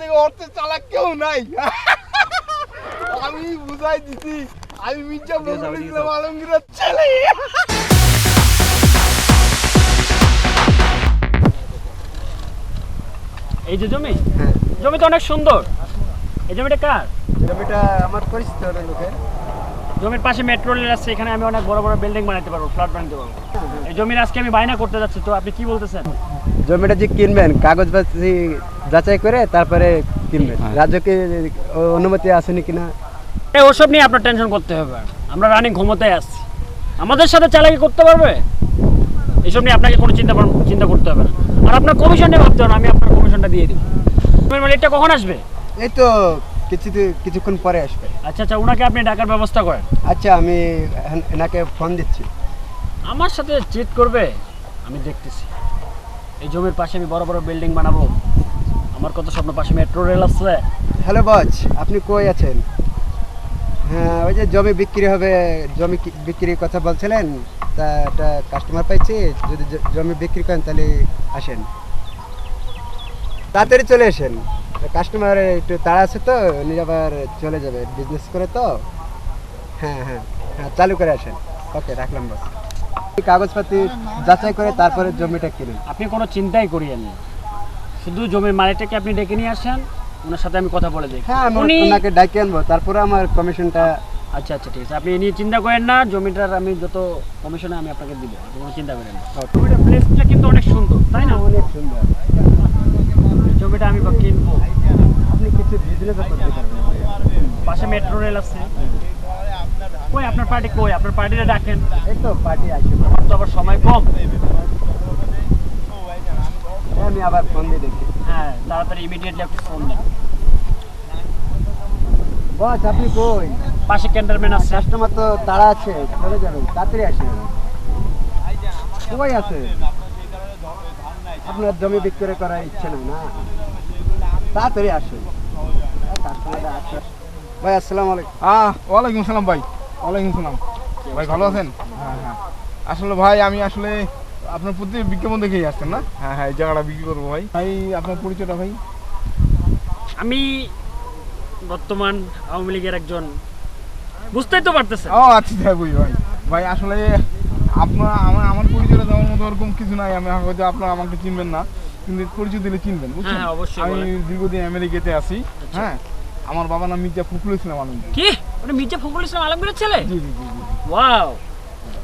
থেকে চালাক কেউ নাই। আমি বুঝাই দিছি আমি মির্জা ফখরুল ইসলাম আলমগীরের ছেলে। এই যে জমি? হ্যাঁ। জমি তো অনেক সুন্দর। এই জমিটা কার? জমিটা আমার পরিচিত লোকের। জমির পাশে মেট্রো রেল আছে এখানে আমি অনেক বড় বড় বিল্ডিং বানাতে পারব ফ্ল্যাট বানাতে পারব। এই জমির আজকে আমি বায়না করতে যাচ্ছি তো আপনি কি বলতেছেন? জমিটা যে কিনবেন কাগজপাতি যাচাই করে তারপরে কিনবেন। রাজ্যকে ও- অনুমতি আসেনি কিনা? এই ওসব নিয়ে আপনার টেনশন করতে হবে। আমরা রানিং ক্ষমতায় আসছি আমাদের সাথে চালাকি করতে পারবে? এসব নিয়ে আপনাকে কোনো চিন্তা চিন্তা করতে হবে না। আর আপনার কমিশন নিয়ে ভাবতে হবে আমি আপনার কমিশনটা দিয়ে দিব। জমির মালিকটা কখন আসবে? এই তো কিছু কিছুক্ষণ পরে আসবে। আচ্ছা আচ্ছা ওনাকে আপনি ডাকার ব্যবস্থা করেন। আচ্ছা আমি এনাকে ফোন দিচ্ছি। আমার সাথে চিট করবে? আমি দেখতেছি। এই জমির পাশে আমি বড় বড় বিল্ডিং বানাবো। আমার কত স্বপ্ন পাশে মেট্রো রেল আছে। হ্যালো বচ আপনি কই আছেন? হ্যাঁ ওই যে জমি বিক্রি হবে জমি বিক্রির কথা বলছিলেন তা একটা কাস্টমার পাইছি যদি জমি বিক্রি করেন তাহলে আসেন। তাড়াতাড়ি চলে আসেন। কাস্টমার একটু তাড়া আছে তো উনি আবার চলে যাবে বিজনেস করে তো। হ্যাঁ হ্যাঁ হ্যাঁ চালু করে আসেন। ওকে রাখলাম বস কাগজপাতি যাচাই করে তারপরে জমিটা কিনুন। আপনি কোনো চিন্তাই করিয়েন না। শুধু জমির মালিকটাকে আপনি ডেকে নিয়ে আসেন ওনার সাথে আমি কথা বলে দেখি। হ্যাঁ আমি উনি ওনাকে ডাকি আনব তারপরে আমার কমিশনটা আচ্ছা আচ্ছা ঠিক আছে। আপনি এ নিয়ে চিন্তা করেন না জমিটার আমি যত কমিশনে আমি আপনাকে দিব আপনি কোনো চিন্তা করেন না। প্লেসটা কিন্তু অনেক সুন্দর তাই না? অনেক সুন্দর। জমিটা আমি কিনবো। আপনি কিছু বিজনেস করতে পারবেন। পাশে মেট্রো রেল আছে। কই আপনার পার্টি কই? আপনার পার্টিটা ডাকেন। এই তো পার্টি আসবে আমার তো আবার সময় কম। আমি আবার ফোন দিয়ে দেখি। হ্যাঁ তাড়াতাড়ি ইমিডিয়েটলি আপনি ফোন দেন। বস আপনি কই? পাশে ক্যান্টারম্যান আছে। কাস্টমার তো তাড়া আছে চলে যাবেন। তাড়াতাড়ি আসেন। কই আছে। আপনার জমি বিক্রি করার ইচ্ছে নেই না? তাড়াতাড়ি আসুন। ভাই আসসালামু আলাইকুম। আহ ওয়ালাইকুম সালাম ভাই। ওয়ালাইকুম সালাম। ভাই ভালো আছেন? হ্যাঁ হ্যাঁ। আসলে ভাই আমি আসলে আপনার প্রতি বিজ্ঞাপন দেখেই আসছেন না? হ্যাঁ হ্যাঁ এই জায়গাটা বিক্রি করব ভাই। ভাই আপনার পরিচয়টা ভাই? আমি বর্তমান আওয়ামী লীগের একজন। বুঝতেই তো পারতেছেন। ও আচ্ছা যাই বুঝি ভাই। ভাই আসলে আপনার আমার আমার পরিচয়টা দেওয়ার মতো ওরকম কিছু নাই। আমি হয়তো আপনার আমাকে চিনবেন না। কিন্তু পরিচয় দিলে চিনবেন বুঝছেন? হ্যাঁ, আমি দীর্ঘদিন আমেরিকাতে আছি আচ্ছা। হ্যাঁ? আমার নাম মির্জা ফখরুল ইসলাম আলমগীর। কি? আপনি মির্জা ফখরুল ইসলাম আলমগীরের ছেলে? জি জি জি। ওয়াও।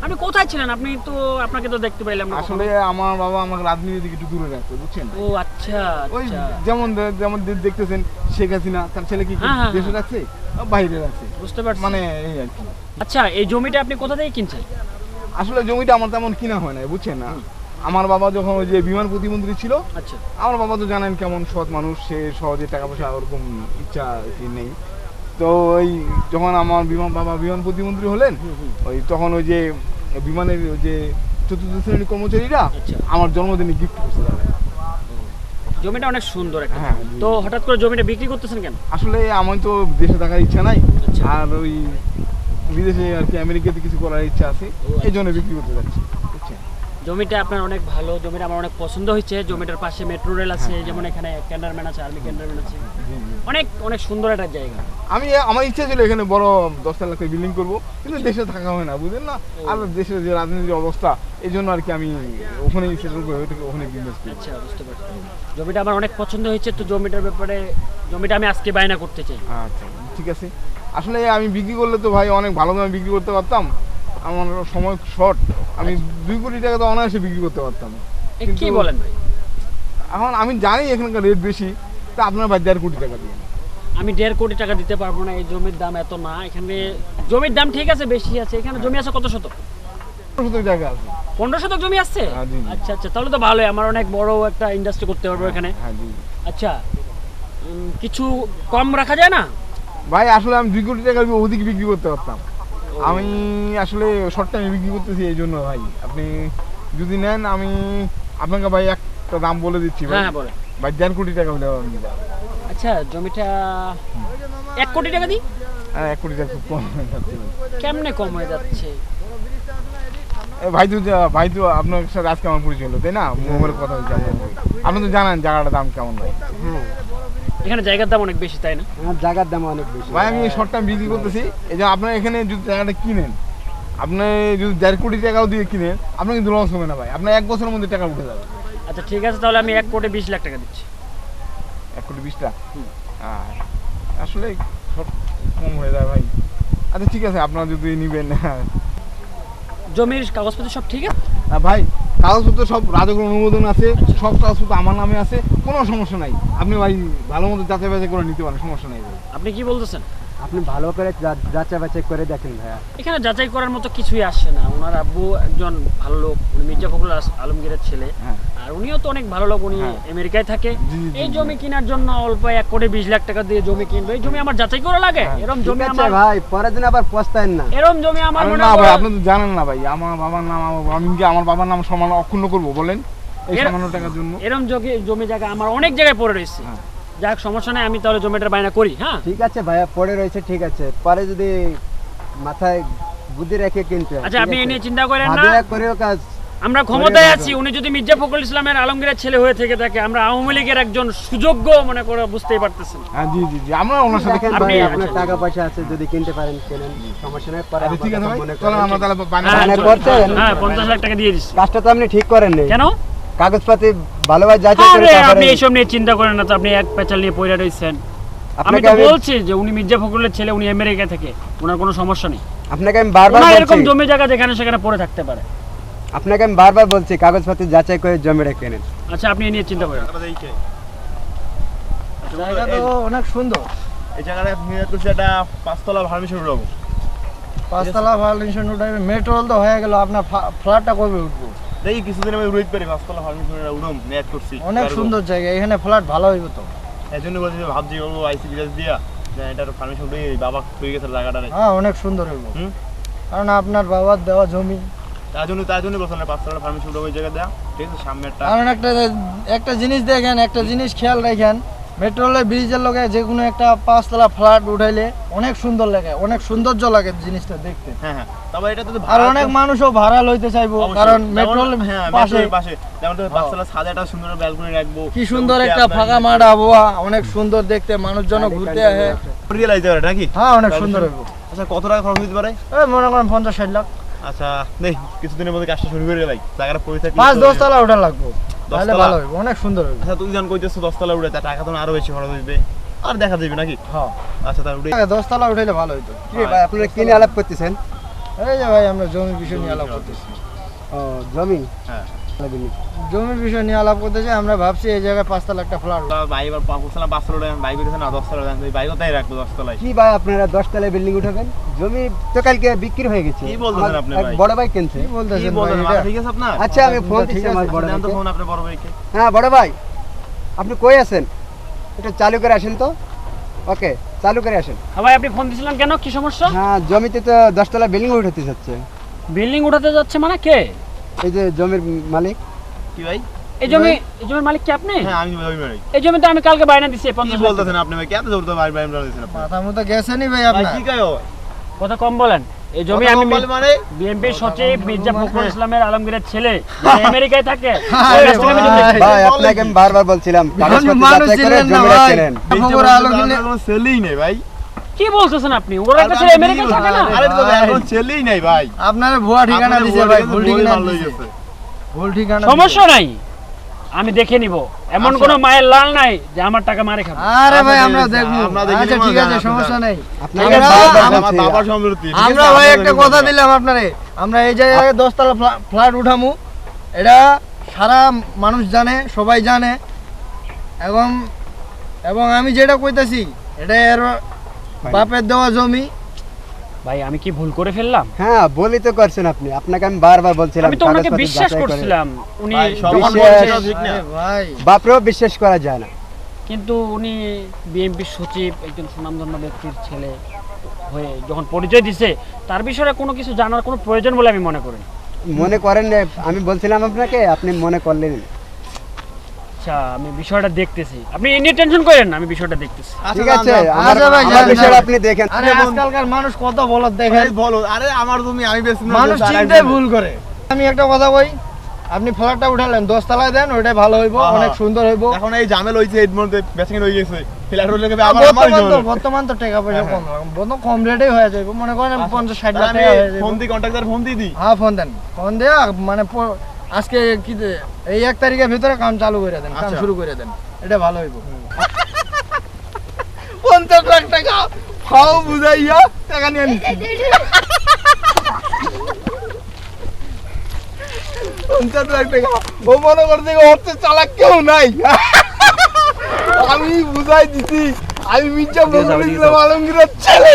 আপনি কোথায় ছিলেন? আপনি তো আপনাকে তো দেখতে পাইলাম না আসলে আমার বাবা আমাকে রাজনীতি থেকে একটু দূরে রাখতো বুঝছেন? ও আচ্ছা ওই আচ্ছা। যেমন যেমন দেখতেছেন শেখ হাসিনা তার ছেলে কি দেশে। রাখছে বাইরে রাখছে বুঝতে পারছি। মানে এই আর কি। আচ্ছা এই জমিটা আপনি কোথা থেকে কিনছেন? আসলে জমিটা আমার তেমন কিনা হয় না বুঝছেন না? আমার বাবা যখন ওই যে বিমান প্রতিমন্ত্রী ছিল আচ্ছা আমার বাবা তো জানেন কেমন সৎ মানুষ সে সহজে টাকা পয়সা ওরকম ইচ্ছা কি নেই তো ওই যখন আমার বিমান বাবা বিমান প্রতিমন্ত্রী হলেন। ওই তখন ওই যে বিমানের ওই যে চতুর্থ শ্রেণির কর্মচারীরা আচ্ছা। আমার জন্মদিনে গিফট করছে তাদের। জমিটা অনেক সুন্দর একটা হ্যাঁ, তো হঠাৎ করে জমিটা বিক্রি করতেছেন কেন আসলে আমার তো দেশে থাকার ইচ্ছা নাই আচ্ছা। আর ওই বিদেশে আর কি আমেরিকাতে কিছু করার ইচ্ছা আছে আচ্ছা। এই জন্য বিক্রি করতে যাচ্ছি জমিটা আপনার অনেক ভালো জমিটা আমার অনেক পছন্দ হয়েছে। জমিটার পাশে মেট্রো রেল আছে যেমন এখানে ক্যান্ডারম্যান আছে আর্মি ক্যান্ডারম্যান আছে। অনেক অনেক সুন্দর একটা জায়গা। আমি আমার ইচ্ছা ছিল এখানে বড় দশটা লাখ বিল্ডিং করব কিন্তু দেশে থাকা হয় না বুঝলেন না? আর দেশের যে রাজনীতির অবস্থা এই জন্য আর কি আমি ওখানেই সেটেল করে ওইটাকে ওখানে বিজনেস করি। আচ্ছা বুঝতে পারছি। জমিটা আমার অনেক পছন্দ হয়েছে তো জমিটার ব্যাপারে জমিটা আমি আজকে বায়না করতে চাই। আচ্ছা ঠিক আছে। আসলে আমি বিক্রি করলে তো ভাই অনেক ভালো দামে বিক্রি করতে পারতাম। আমার সময় শর্ট আমি দুই কোটি টাকা তো অনায়াসে বিক্রি করতে পারতাম। কি বলেন ভাই? এখন আমি জানি এখানকার রেট বেশি তা আপনার ভাই দেড় কোটি টাকা দিয়ে। আমি দেড় কোটি টাকা দিতে পারব না এই জমির দাম এত না। এখানে জমির দাম ঠিক আছে বেশি আছে। এখানে জমি আছে কত শতক? শতক জায়গা আছে। পনেরো শতক জমি আছে? হ্যাঁ। আচ্ছা আচ্ছা তাহলে তো ভালোই। আমার অনেক বড় একটা ইন্ডাস্ট্রি করতে পারব এখানে। হ্যাঁ আচ্ছা কিছু কম রাখা যায় না? ভাই আসলে আমি দুই কোটি টাকা অধিক বিক্রি করতে পারতাম। আমি আসলে শর্ট টাইমে বিক্রি করতেছি এই জন্য ভাই। আপনি যদি নেন আমি আপনাকে ভাই একটা দাম বলে দিচ্ছি ভাই। হ্যাঁ বলে ভাই দেড় কোটি টাকা হলে আমি আচ্ছা জমিটা এক কোটি টাকা দিই? আর এক কোটি টাকা খুব কম হয়ে যাচ্ছে কেমনে কম হয়ে যাচ্ছে? ভাই তো ভাই তো আপনার সাথে আজকে আমার পরিচয় হলো তাই না? মোবাইলে কথা হয়েছে আপনার তো জানেন জায়গাটার দাম কেমন ভাই। হ্যাঁ। এখানে জায়গার দাম অনেক বেশি তাই না? আমার জায়গার দাম অনেক বেশি। ভাই আমি শর্ট টাইম বিক্রি করতেছি। এই যে আপনার এখানে যদি জায়গাটা কিনেন আপনি যদি দেড় কোটি টাকাও দিয়ে কিনেন আপনার কিন্তু লস হবে না ভাই। আপনার এক বছরের মধ্যে টাকা উঠে যাবে। আচ্ছা ঠিক আছে তাহলে আমি এক কোটি বিশ লাখ টাকা দিচ্ছি। এক কোটি বিশটা আর আসলে সব কম হয়ে যায় ভাই। আচ্ছা ঠিক আছে আপনারা যদি নিবেন জমির কাগজপত্র সব ঠিক আছে? আর ভাই কাগজপত্র সব রাজকের অনুমোদন আছে, সব কাগজপত্র আমার নামে আছে, কোনো সমস্যা নাই। আপনি ভাই ভালো মতো যাচাই বাছাই করে নিতে পারেন, সমস্যা নাই আপনি কি বলতেছেন? আপনি ভালো করে যাচাই বাছাই করে দেখেন ভাইয়া। এখানে যাচাই করার মতো কিছুই আসছে না। ওনার আব্বু একজন ভালো লোক উনি মির্জা ফখরুল আলমগীরের ছেলে। হ্যাঁ। আর উনিও তো অনেক ভালো লোক উনি হ্যাঁ। আমেরিকায় থাকে। এই জমি কেনার জন্য অল্প এক কোটি বিশ লাখ টাকা দিয়ে জমি কিনবে। এই জমি আমার যাচাই করা লাগে। হ্যাঁ, এরকম জমি আমার ভাই পরের দিন আবার পস্তায়েন না। এরকম জমি আমার মনে না ভাই আপনি তো জানেন না ভাই আমার বাবার নাম আমি কি আমার বাবার নাম সমান অক্ষুণ্ণ করব বলেন? এই সামান্য টাকার জন্য। এরকম জমি জমি জায়গা আমার অনেক জায়গায় পড়ে রয়েছে। যাক সমস্যা নেই আমি তাহলে জমিটার বায়না করি হ্যাঁ? ঠিক আছে ভাইয়া পড়ে রয়েছে ঠিক আছে। পরে যদি মাথায় বুদ্ধি রেখে কিনতে আচ্ছা আপনি এ নিয়ে চিন্তা করেন না। করেও কাজ। আমরা ক্ষমতায় আছি উনি যদি মির্জা ফখরুল ইসলামের আলমগীরের ছেলে হয়ে থেকে থাকে আমরা আওয়ামী লীগের একজন সুযোগ্য মনে করে বুঝতেই পারতেছেন। হ্যাঁ জি জি জি আমরা ওনার সাথে আপনি- ভাই আপনার। টাকা পয়সা আছে যদি কিনতে পারেন কেনেন সমস্যা নেই পরে আচ্ছা, ঠিক আছে আমার ভাই চলো আমরা তাহলে বানিয়ে হ্যাঁ, মানে চল- করছেন? হ্যাঁ পঞ্চাশ লাখ টাকা দিয়ে দিচ্ছি। কাজটা তো আপনি ঠিক করেন নি কেন? কাগজপাতি ভালোভাবে যাচাই করে আরে তারপরে আপনি এইসব নিয়ে চিন্তা করেন না তো আপনি এক পেঁচাল নিয়ে পয়রা রয়েছেন। আমি তো বলছি যে উনি মির্জা ফখরুলের ছেলে উনি আমেরিকা থেকে। ওনার কোনো সমস্যা নেই। আপনাকে আমি বারবার ওনার এরকম জমি জায়গা যেখানে সেখানে পড়ে থাকতে পারে। আপনাকে আমি বারবার বলছি কাগজপাতি যাচাই করে জমিটা কেনেন আচ্ছা আপনি নিয়ে চিন্তা করেন। জায়গা তো অনেক সুন্দর। এই জায়গাটা নিয়ে করছে একটা পাঁচতলা ভার্মিশন রকম পাঁচতলা ফাউন্ডেশন উঠাবে মেট্রোল তো হয়ে গেল আপনার ফ্ল্যাটটা কবে উঠবো? দেখি কিছুদিন আমি পারি উড়ম নেট করছি। অনেক সুন্দর জায়গা এখানে ফ্ল্যাট ভালো হইব তো। এই জন্য বলছি ভাবছি আইসি বিরাজ দিয়া এটার উঠে বাবা হয়ে গেছে জায়গাটা হ্যাঁ অনেক সুন্দর হইব। কারণ আপনার বাবার দেওয়া জমি। তার জন্য তার জন্য বলছিলাম পাঁচতলা ফার্মিশন উঠে ওই জায়গা দেয়া। ঠিক আছে সামনে একটা কারণ একটা একটা জিনিস দেখেন একটা জিনিস খেয়াল রাখেন মেট্রোলের ব্রিজের লগে যে কোনো একটা পাঁচতলা ফ্ল্যাট উঠাইলে অনেক সুন্দর লাগে অনেক সৌন্দর্য লাগে জিনিসটা দেখতে। হ্যাঁ হ্যাঁ। তবে এটা তো আর অনেক মানুষও ভাড়া লইতে চাইব কারণ মেট্রোল হ্যাঁ পাশে। পাশে। যেমন তো পাঁচতলা ছাদে একটা সুন্দর ব্যালকনি রাখব কি সুন্দর একটা ফাঁকা মাঠ আবহাওয়া অনেক সুন্দর দেখতে মানুষজন ঘুরতে আসে। রিয়েল আইতে পারে নাকি? হ্যাঁ অনেক সুন্দর হইব আচ্ছা কত টাকা খরচ হতে পারে? এই মনে করেন পঞ্চাশ ষাট লাখ। আচ্ছা নেই কিছুদিনের মধ্যে কাজটা শুরু করে ভাই। জায়গাটা পড়ে পাঁচ দশ তলা ওটা লাগবে। তাহলে ভালো হবে অনেক সুন্দর হবে আচ্ছা তুই যখন কইতেছো দশতলা উঠে টাকা তো আরও বেশি খরচ হইবে। আর দেখা যাবে নাকি? হ্যাঁ আচ্ছা তাহলে উঠে দশ তলা উঠাইলে ভালো হইতো। কি ভাই আপনারা নিয়ে আলাপ করতেছেন? এই যে ভাই আমরা জমি বিষয় নিয়ে আলাপ করতেছি। ও জমি? হ্যাঁ। জমির বিষয় নিয়ে আলাপ করতেছি আমরা ভাবছি এই জায়গায় পাঁচতলা একটা ফ্ল্যাট। ভাই এবার পাঁচতলা উঠেছে না দশতলা বাইক তাই রাখব দশতলায় কি ভাই আপনারা দশতলায় বিল্ডিং উঠাবেন? জমি তো কালকে বিক্রি হয়ে গেছে। কি বলতেছেন আপনি ভাই? বড় ভাই কিনছে। কি বলতেছেন ভাই ঠিক আছে আপনার? আচ্ছা আমি ফোন ঠিক দিচ্ছি আমার বড় দেন তো ফোন আপনার বড় ভাইকে। হ্যাঁ বড় ভাই আপনি কই আছেন? এটা চালু করে আসেন তো। ওকে চালু করে আসেন। হ্যাঁ ভাই আপনি ফোন দিয়েছিলেন কেন? কি সমস্যা? হ্যাঁ জমিতে তো দশতলা বিল্ডিং উঠাতে যাচ্ছে। বিল্ডিং উঠাতে যাচ্ছে মানে কে? এই যে জমির মালিক। কি ভাই? এই জমি এই জমির মালিক কি আপনি? হ্যাঁ আমি ওই ভাই এই জমিতে আমি কালকে বায়না দিছি কি পঞ্চাশ লাখ টাকা। বলতেছেন আপনি ভাই? কেন জোর তো ভাই ভাই দিয়েছেন আপনি? মাথা মতো গেছে নি ভাই ভাই কি কয় কথা কম বলেন। এই জমি আমি মানে? বিএনপির সচিব মির্জা ফখরুল হ্যাঁ। ইসলামের আলমগীরের ছেলে। আমেরিকায় থাকে। ভাই। আপনাকে আমি বারবার বলছিলাম কাগজপত্র যাচাই করে ছেলেই নেই ভাই। কি বলতেছেন আপনি? ওর একটা আরে ছেলে আমি আমেরিকায় কি থাকে না? আরে তো এখন ছেলেই নেই ভাই। আপনার ভুয়া ঠিকানা বলে ভাই ভুল ঠিকানা ভালো গেছে। ভুল ঠিকানা সমস্যা নাই আমি দেখে নিব। এমন আচ্ছা। কোনো মায়ের লাল নাই যে আমার টাকা মারে খাবে। আরে ভাই আচ্ছা, আমরা দেখব। আচ্ছা ঠিক আছে জান সমস্যা। নেই। আপনাকে আমরা- আমরা- ভাই একটা কথা। দিলাম আপনারে। আমরা এই জায়গায় দশতলা ফ্লা- ফ্ল্যাট উঠামু। এটা সারা মানুষ জানে সবাই জানে। এবং এবং আমি যেটা কইতাছি এটা এর বাপের দেওয়া জমি। ভাই আমি কি ভুল করে ফেললাম? হ্যাঁ বলি তো করছেন আপনি। আপনাকে আমি বারবার বলছিলাম আমি তো ওনাকে বিশ্বাস করছিলাম। উনি ভাই, বাপরেও বিশ্বাস করা যায় না। কিন্তু উনি বিএনপির সচিব একজন সুনামধন্য ব্যক্তির ছেলে হয়ে যখন পরিচয় দিছে তার বিষয়ে কোনো কিছু জানার কোনো প্রয়োজন বলে আমি মনে করি না। মনে করেন আমি বলছিলাম আপনাকে আপনি মনে করলেন। আচ্ছা আমি বিষয়টা দেখতেছি। আপনি এ নিয়ে টেনশন করেন না আমি বিষয়টা দেখতেছি। আচ্ছা, ঠিক আছে আমার আচ্ছা ভাই, আমার যান, বিষয়টা যান। আপনি দেখেন। আরে আজকালকার মানুষ কত বলত দেখেন? বলো আরে আমার তুমি আমি বেশি মানুষ চিন্তায় ভুল করে। আমি একটা কথা কই আপনি ফ্ল্যাটটা উঠালেন দশতলায় দেন ওইটাই ভালো হইব হ্যাঁ, অনেক হ্যাঁ। সুন্দর হইব। এখন এই জামেল হইছে এর মধ্যে বেচিং হয়ে গেছে। ফ্ল্যাট হলে আবার আমার বর্তমান তো জন্য। বর্তমান তো টাকা পয়সা হ্যাঁ, কম রকম বর্তমান কম রেটেই হয়ে যাবে মনে করেন পঞ্চাশ ষাট লাখ টাকা হয়ে যাবে ফোন দিয়ে কন্ট্রাক্টর ফোন দিয়ে দিই হ্যাঁ ফোন দেন। ফোন দেয়া মানে প- আজকে কি দে- এই এক তারিখের ভিতরে কাম চালু করে দেন কাম আচ্ছা। শুরু করে দেন। এটা ভালো হইব। পঞ্চাশ লাখ টাকা ফাও বুঝাইয়া টাকা নিয়ে নিচ্ছি পঞ্চাশ লাখ টাকা। ও মনে করছে অর্থ চালাক কেউ নাই। আমি বুঝাই দিছি। আমি মির্জা বলে দিলাম আলমগীরের ছেলে।